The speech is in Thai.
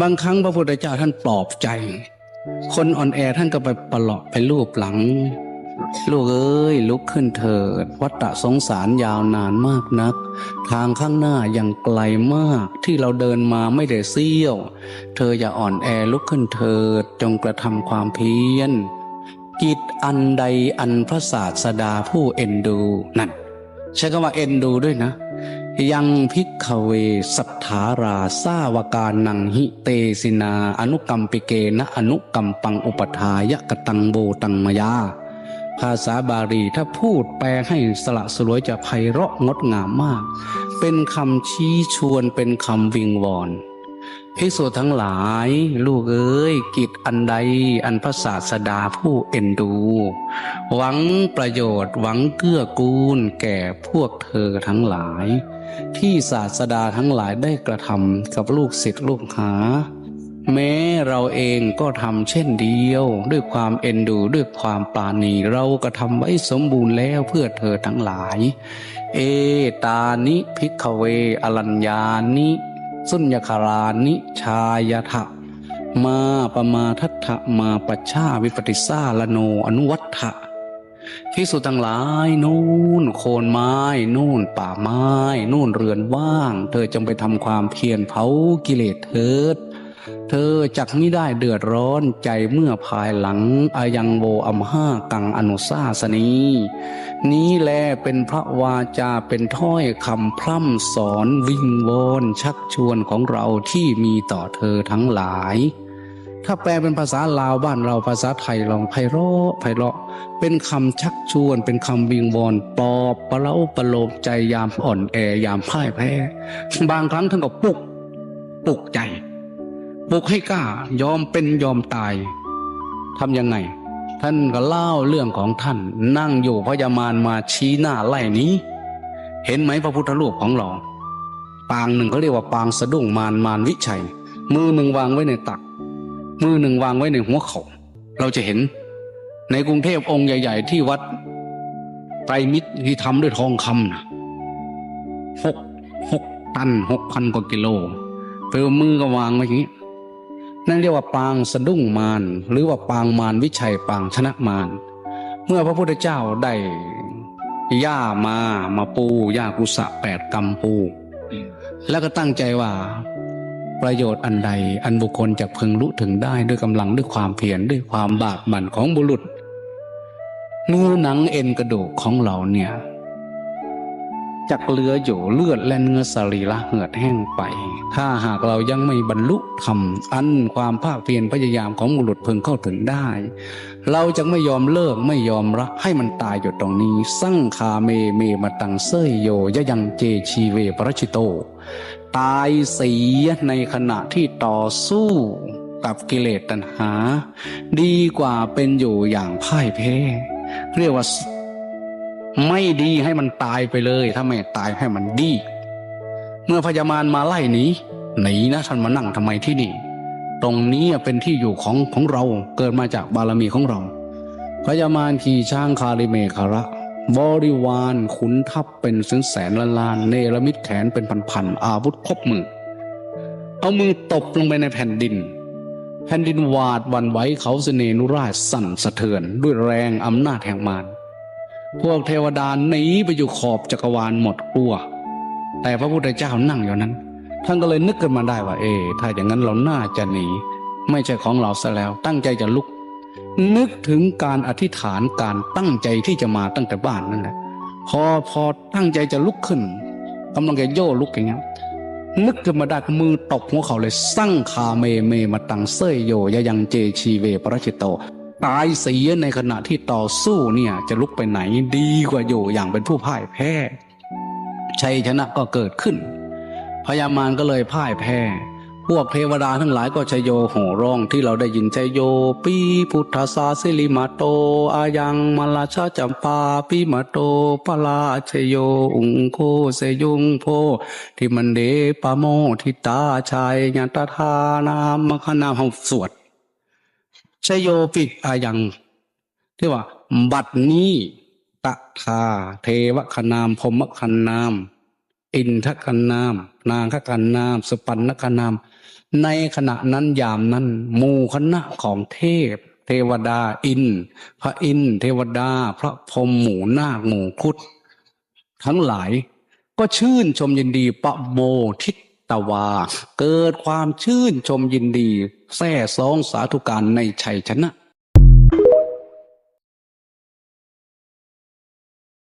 บางครั้งพระพุทธเจ้าท่านปลอบใจ คนอ่อนแอท่านก็ไปปลอบไปลูบหลัง ลูกเอ้ยลุกขึ้นเถิด วัฏฏะสงสารยาวนานมากนัก ทางข้างหน้ายังไกลมากที่เราเดินมาไม่ได้เสี้ยว เธออย่าอ่อนแอลุกขึ้นเถิด จงกระทำความเพียรกิจอันใดอันพระศาสดาผู้เอ็นดูนั่นใช้คำว่าเอ็นดูด้วยนะ ยังพิกขเว สัทธาราสาวการนังหิเตสินา อนุกรรมปิเกนะอนุกรรมปังอุปทายะกตังโบตังมยา ภาษาบาลีถ้าพูดแปลให้สละสลวยจะไพเราะงดงามมาก เป็นคำชี้ชวนเป็นคำวิงวอน ภิกษุทั้งหลาย ลูกเอ้ยกิจอันใดอันพระศาสดาผู้เอ็นดู หวังประโยชน์หวังเกื้อกูลแก่พวกเธอทั้งหลาย ที่ศาสดาทั้งหลายได้กระทำกับลูกศิษย์ลูกหา แม้เราเองก็ทำเช่นเดียว ด้วยความเอ็นดูด้วยความปราณีเราก็ทำไว้สมบูรณ์แล้วเพื่อเธอทั้งหลาย เอตานิพิกขเวอรัญญานิ สุญญคารานิชายทะมาปมาทัตถะมาปัชชาวิปติสาลโนอนุวัตถะพิสุทั้งหลายนู่นโคนไม้นู่นป่าไม้นู่นเรือนว่าง เธอจงไปทำความเพียรเผากิเลสเถิด เธอจักไม่ได้เดือดร้อนใจเมื่อภายหลังอายังโวอัมห้ากังอนุสาสนีนี้แลเป็นพระวาจาเป็นถ้อยคำพร่ำสอนวิงวอนชักชวนของเราที่มีต่อเธอทั้งหลายถ้าแปลเป็นภาษาลาวบ้านเราภาษาไทยลองไพเราะไพเราะ เป็นคำชักชวน เป็นคำวิงวอนปลอบประเล้าประโลมใจยามอ่อนแอยามพ่ายแพ้ บางครั้งท่านก็ปลุกปลุกใจ ปลุกให้กล้ายอมเป็นยอมตายทำยังไง ท่านก็เล่าเรื่องของท่าน นั่งอยู่พญามารมาชี้หน้าไล่นี้ เห็นไหมพระพุทธรูปของเราปางหนึ่งเขาเรียกว่าปางสะดุ้งมารมารวิชัย มือหนึ่งวางไว้ในตัก มือหนึ่งวางไว้ในหัวเขาเราจะเห็น ในกรุงเทพองค์ใหญ่ ๆ ที่วัดไตรมิตรที่ทำด้วยทองคำนะหกหกตันหกพันกว่ากิโลเปลมือก็วางไว้อย่างนี้ นั่นเรียกว่าปางสะดุ้งมารหรือว่าปางมารวิชัยปางชนะมารเมื่อพระพุทธเจ้าได้หญ้ามามาปูหญ้ากุสะแปดกำปู แล้วก็ตั้งใจว่าประโยชน์อันใดอันบุคคลจะพึงรู้ถึงได้ด้วยกำลังด้วยความเพียรด้วยความบากบั่นของบุรุษเนื้อหนังเอ็นกระดูกของเราเนี่ย จักเหลืออยู่เลือดและเนื้อสรีระเหือดแห้งไป ถ้าหากเรายังไม่บรรลุธรรมอันความภาคเพียรพยายามของบุรุษพึงเข้าถึงได้ เราจะไม่ยอมเลิกไม่ยอมรักให้มันตายอยู่ตรงนี้สั่งคาเมเมมาตังเซยโยยะยังเจชีเวปรชิโต ตายเสียในขณะที่ต่อสู้กับกิเลสตัณหา ดีกว่าเป็นอยู่อย่างพ่ายแพ้เรียกว่า ไม่ดีให้มันตายไปเลย ถ้าไม่ตายให้มันดี เมื่อพญามารมาไล่หนีหนีนะท่านมานั่งทำไมที่นี่ ตรงนี้เป็นที่อยู่ของของเราเกิดมาจากบารมีของเรา พญามารขี่ช้างคาริเมคาระบริวารขุนทัพเป็นแสนแสนล้านล้านเนรมิตแขนเป็นพันๆอาวุธครบมือ เอามือตบลงไปในแผ่นดิน แผ่นดินวาดวันไหวเขาเสนนุราชสั่นสะเทือนด้วยแรงอำนาจแห่งมาร พวกเทวดาหนีไปอยู่ขอบจักรวาลหมดกลัว แต่พระพุทธเจ้านั่งอยู่นั้น ท่านก็เลยนึกขึ้นมาได้ว่า เออถ้าอย่างนั้นเราน่าจะหนี ไม่ใช่ของเราซะแล้ว ตั้งใจจะลุก นึกถึงการอธิษฐานการตั้งใจที่จะมาตั้งแต่บ้านนั่นแหละพอพอตั้งใจจะลุกขึ้นกำลังจะโย่ลุกอย่างเงี้ยนึกขึ้นมาได้มือตบหัวเขาเลย สั่งคาเมเมมาตังเซยโยยยังเจชีเวปรชิตโต ตายเสียในขณะที่ต่อสู้เนี่ยจะลุกไปไหนดีกว่าอยู่อย่างเป็นผู้พ่ายแพ้ ชัยชนะก็เกิดขึ้น พญามารก็เลยพ่ายแพ้ พวกเทวดาทั้งหลายก็ชยโยโห่ร้องที่เราได้ยินชยโย ปีพุทธาสาสิลิมาโต อายังมาลาชาจัมปาปีมาโตปลาชยโย อุงโคเสยุงโพที่มันเดปะโมทิตาชายยันตทานามคนามห้องสวด ชโยปิอายังที่ว่า บัดนี้ตะทาเทวคนามพมคันนาม อินทคันนาม นางขกันนาม สุปันนกนนาม ในขณะนั้นยามนั้นหมู่คณะของเทพ เทวดาอิน พระอินเทวดา พระพรหมหมู่นาคหมู่คุดทั้งหลาย ก็ชื่นชมยินดีปะโมทิ ตวา เกิดความชื่นชมยินดี แท้ซองสาธุการในชัยชนะ